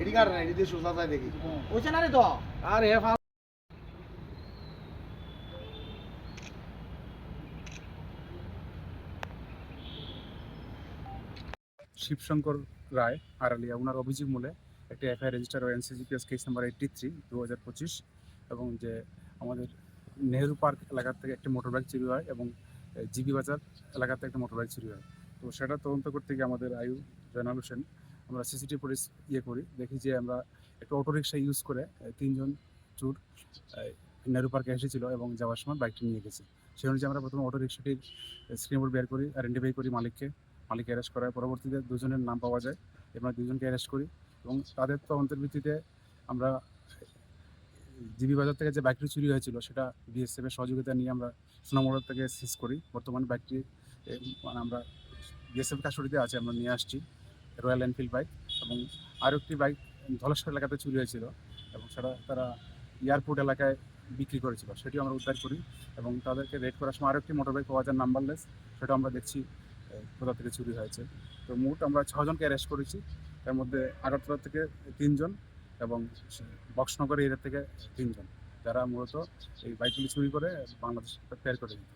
এটি কার না এটি দিয়ে সোজা যায় দেখি। হয়েছে না রে তো? আর এ ফাল শিবশঙ্কর রায় আড়ালিয়া ওনার অভিযোগ মূলে একটি এফআইআর রেজিস্টার ও NCGPS case number eighty three দু হাজার পঁচিশ এবং যে আমাদের নেহেরু পার্ক এলাকার থেকে একটি মোটর বাইক চুরি হয় এবং জিবি বাজার এলাকা থেকে একটা মোটর বাইক চুরি হয়। তো সেটা তদন্ত করতে গিয়ে আমাদের আয়ু জয়নাল হোসেন, আমরা সিসিটিভি ফুটেজ ইয়ে করি, দেখি যে আমরা একটা অটোরিকশা ইউজ করে তিনজন চোর নেহরু পার্কে এসেছিল এবং যাওয়ার সময় বাইকটি নিয়ে গেছে। সেই অনুযায়ী আমরা প্রথমে অটো রিক্সাটির স্ক্রিন বের করি আইডেন্টিফাই করি মালিককে মালিক অ্যারেস্ট করার পরবর্তীতে দুজনের নাম পাওয়া যায় আমরা দুজনকে অ্যারেস্ট করি এবং তাদের তদন্তের ভিত্তিতে আমরা, জিবি বাজার থেকে যে বাইকটি চুরি হয়েছিল সেটা বিএসএফ এর সহযোগিতা নিয়ে আমরা সোনামোড় থেকে সিজ করি। বর্তমানে বাইকটি মানে আমরা বিএসএফ কাস্টডিতে আছে, আমরা নিয়ে আসছি রয়্যাল এনফিল্ড বাইক এবং আরও একটি বাইক ধলেশ্বর এলাকাতে চুরি হয়েছিল এবং সেটা তারা এয়ারপোর্ট এলাকায় বিক্রি করেছিল, সেটিও আমরা উদ্ধার করি এবং তাদেরকে রেড করার সময় আরও একটি মোটর বাইক পাওয়া যায় নাম্বারলেস সেটা আমরা দেখছি কোথা থেকে চুরি হয়েছে। তো মোট আমরা ছজনকে অ্যারেস্ট করেছি, তার মধ্যে আগরতলা থেকে তিনজন এবং বক্সনগর এরিয়া থেকে তিনজন, যারা মূলত এই বাইকগুলি চুরি করে বাংলাদেশ ফেয়ার করে দিত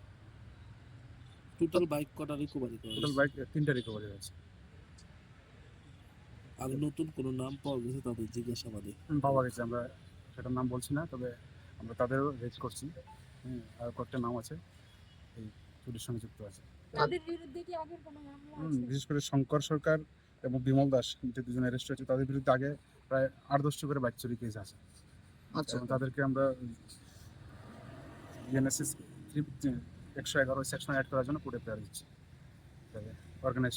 টোটাল বাইক কটা রিকভারি করা টোটাল বাইক তিনটা রিকভারি হয়েছে। আর নতুন কোনো নাম পাওয়া গেছে তাদের জিজ্ঞাসাবাদে? পাওয়া গেছে আমরা সেটার নাম বলছি না তবে আমরা তাদেরও রেড করছি। আর কয়েকটা নাম আছে এই চুরির সঙ্গে যুক্ত আছে। তাদের বিরুদ্ধে কি আগের কোনো মামলা আছে? বিশেষ করে শঙ্কর সরকার এবং বিমল দাস যে দুজন অ্যারেস্ট হয়েছে তাদের বিরুদ্ধে আগে প্রায় আট দশটি করে বাইক চুরি কেস আছে। আচ্ছা। তাদেরকে আমরা ইএনএসএস একশো এগারো সেকশন অ্যাড করার জন্য কোর্টে প্রেয়ার দিচ্ছি। অর্গানাইজ